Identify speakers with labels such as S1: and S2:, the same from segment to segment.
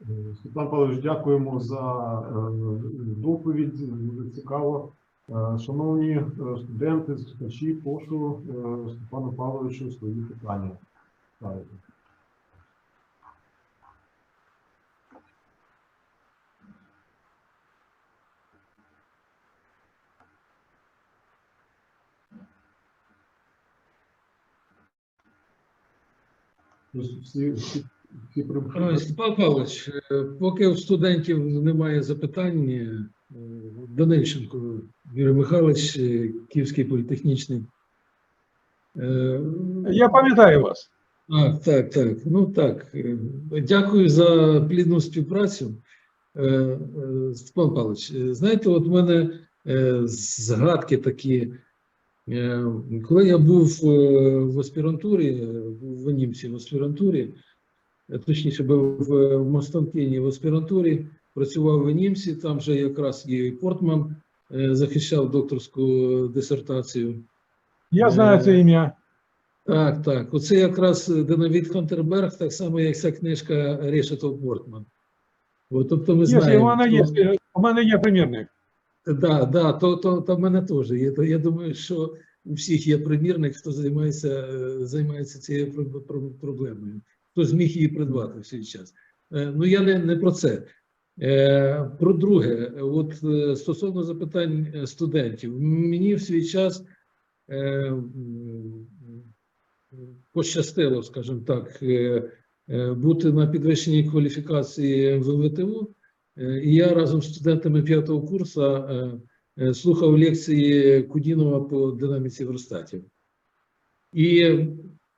S1: Е, Степан Павлович, дякуємо за е, доповідь. Дуже цікаво. Е, Шановні студенти, слухачі, прошу Степану Павловичу свої питання. ставити. Всі, всі,
S2: Степан Павлович, е, поки у студентів немає запитань, е, Данильченко Юрій Михайлович, е, Київський політехнічний.
S3: Я пам'ятаю вас.
S2: А, так, так. Ну так. Дякую за плідну співпрацю. Степан Павлович, знаєте, от в мене згадки такі. Коли я був в аспірантурі, був в Німці в аспірантурі, точніше був в в в аспірантурі, працював в Німці, там вже якраз і Портман е, захищав докторську дисертацію.
S3: Я знаю це ім'я.
S2: Так, так. Оце якраз Денавід Контерберг, так само, як ця книжка Решетов Портман. От, тобто ми знаємо.
S3: у мене є,
S2: хто-
S3: у мене є примірник.
S2: Да, да, то, то, то в мене теж є. То я думаю, що у всіх є примірник, хто займається, е, займається цією про- про- проблемою, хто зміг її придбати в свій час. Е, Ну, я не, не про це. Е, Про друге, от е, стосовно запитань студентів, мені в свій час пощастило, скажімо так, бути на підвищеній кваліфікації в ВВТУ. Е, І я разом з студентами п'ятого курсу слухав лекції Кудінова по динаміці верстатів. І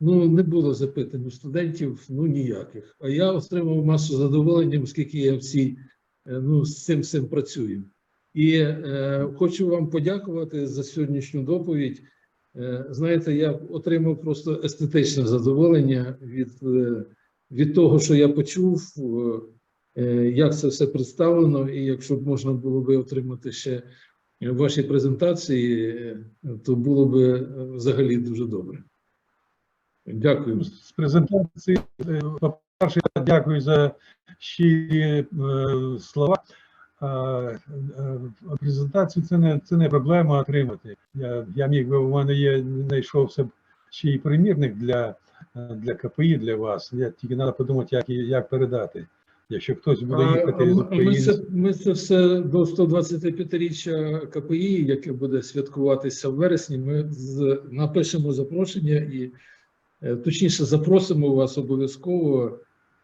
S2: ну, не було запитань у студентів ну, ніяких. А я отримав масу задоволення, оскільки я всі ну, з цим всім працюю. І е, хочу вам подякувати за сьогоднішню доповідь. Е, знаєте, я отримав просто естетичне задоволення від, е, від того, що я почув. е, Е, як це все представлено, і якщо б можна було би отримати ще ваші презентації, е, то було б е, взагалі дуже добре. Дякую.
S3: З презентації. е, По-перше, я дякую за щирі е, слова. Е, презентацію це не, це не проблема отримати. Я, я міг би, у мене є, знайшовся б ще й примірник для, для КПІ для вас. Я тільки треба подумати, як, як передати. Якщо хтось буде їхати з
S2: а ми, це, ми це все до 125-річчя КПІ, яке буде святкуватися в вересні. Ми з, напишемо запрошення і точніше запросимо вас обов'язково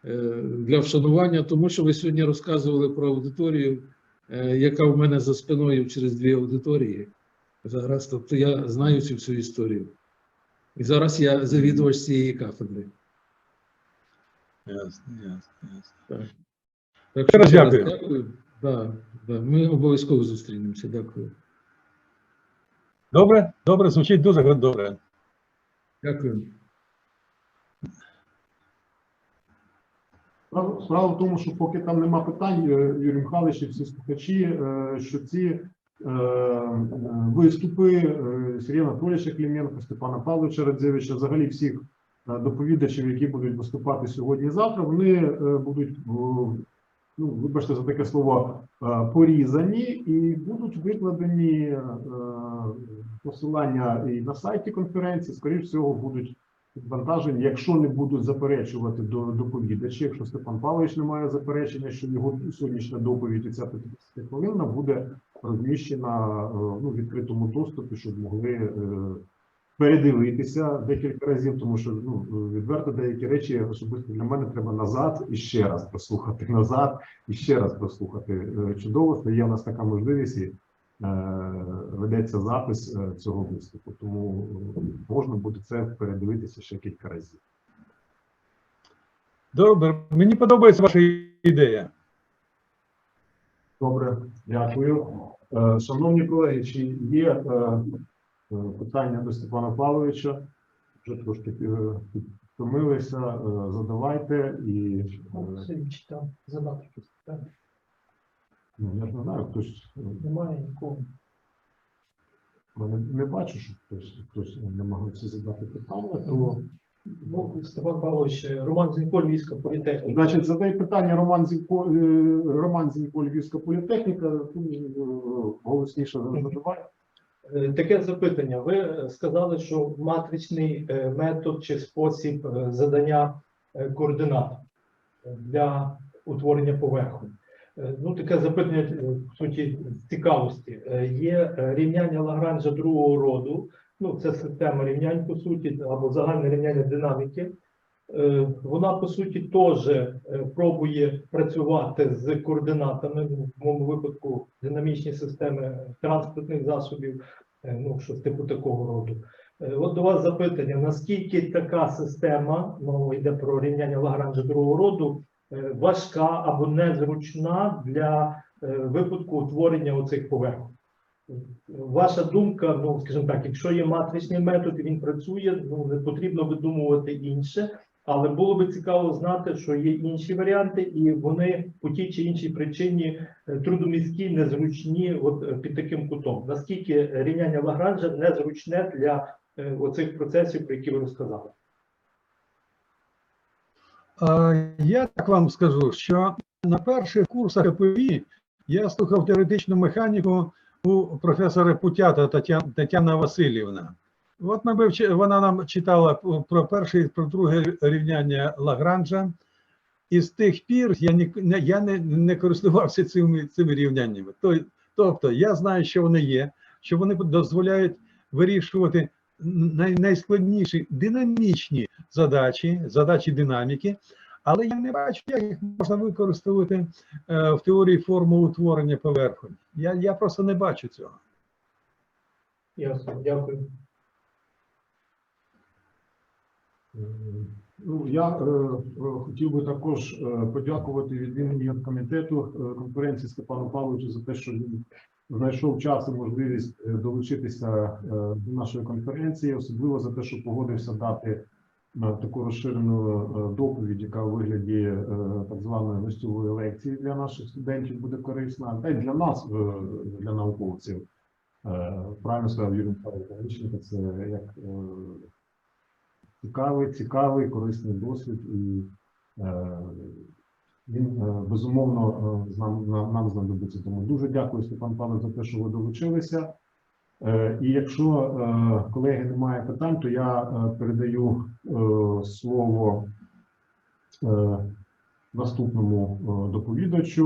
S2: е, для вшанування, тому що ви сьогодні розказували про аудиторію, е, яка в мене за спиною через дві аудиторії. Зараз, тобто я знаю цю всю історію. І зараз я завідувач цієї кафедри.
S3: Ясно, ясно, ясно.
S2: Так
S3: раз дякую.
S2: дякую. Да, да, ми обов'язково зустрінемося. Дякую.
S3: Добре, добре, звучить дуже добре.
S2: Дякую.
S1: Справа в тому, що поки там нема питань, е, Юрій Михайлович і всі слухачі, е, що ці е, виступи Сергія Анатолійовича Клименко, Степана Павловича Радзевича, взагалі всіх доповідачів, які будуть виступати сьогодні і завтра, вони будуть, ну, вибачте за таке слово, порізані і будуть викладені посилання і на сайті конференції, скоріш всього, будуть відвантажені, якщо не будуть заперечувати до доповідачі, якщо Степан Павлович не має заперечення, що його сьогоднішня доповідь, і ця 50 хвилина буде розміщена е, ну, в відкритому доступі, щоб могли е, передивитися декілька разів, тому що ну відверто деякі речі особисто для мене треба назад і ще раз прослухати назад і ще раз прослухати. Е, Чудово, що є в нас така можливість і ведеться запис е, цього виступу, тому е, можна буде це передивитися ще кілька разів.
S3: Добре, мені подобається ваша ідея.
S1: Добре, дякую. Е, Шановні колеги, чи є е, е, питання до Степана Павловича? Вже трошки е, втомилися, е, задавайте і е,
S4: Сьогодні читав, задав щось. Так,
S1: ну, я ж не знаю, хтось е,
S4: немає нікого.
S1: не, не бачу, що хтось хтось намагається задати питання, то
S4: Ну, Степан Павлович, Роман Зінько, Львівська політехніка.
S1: Значить, задає питання Роман Зінько, е, Роман Зінько, Львівська політехніка, е, голосніше задавай.
S4: Е, Таке запитання. Ви е, сказали, що матричний е, метод чи спосіб е, задання е, координат е, для утворення поверху. Е, Ну, таке запитання е, в суті цікавості. Е, Є рівняння Лагранжа другого роду. Ну, це система рівнянь по суті, або загальне рівняння динаміки. Вона по суті теж пробує працювати з координатами, ну, в моєму випадку динамічні системи транспортних засобів, ну щось типу такого роду. От до вас запитання: наскільки така система, мова йде про рівняння Лагранжа другого роду, важка або незручна для е, випадку утворення оцих поверхонь? Ваша думка, ну скажімо так, якщо є матричний метод і він працює, ну не потрібно видумувати інше, але було би цікаво знати, що є інші варіанти, і вони по тій чи іншій причині е, трудомісткі, незручні, от е, під таким кутом. Наскільки рівняння Лагранжа незручне для е, оцих процесів, про які ви розказали?
S3: Я так вам скажу, що на перших курсах КПІ я слухав теоретичну механіку у професора Путята Тетяна Васильівна. От ми вивчи- вона нам читала про перше і про друге рівняння Лагранжа. І з тих пір я, ні, я не, не користувався цими, цими рівняннями. Тобто я знаю, що вони є, що вони дозволяють вирішувати най, найскладніші динамічні задачі, задачі динаміки, але я не бачу, як їх можна використовувати е, в теорії формул утворення поверхонь. Я, я просто не бачу цього.
S4: Ясно, дякую.
S1: Ну, я е, е, хотів би також е, подякувати від імені комітету е, конференції Степану Павловичу за те, що він знайшов час і можливість е, долучитися е, до нашої конференції, особливо за те, що погодився дати е, таку розширену доповідь, яка у вигляді так званої гостьової лекції для наших студентів буде корисна, та й для нас, для науковців. Правильно сказав Юрій Лаврищенко, це як цікавий, цікавий, корисний досвід, і він е, безумовно е, нам, нам, знадобиться. Тому дуже дякую, Степан Павлович, за те, що ви долучилися. Е, і якщо колеги немає питань, то я передаю слово наступному доповідачу.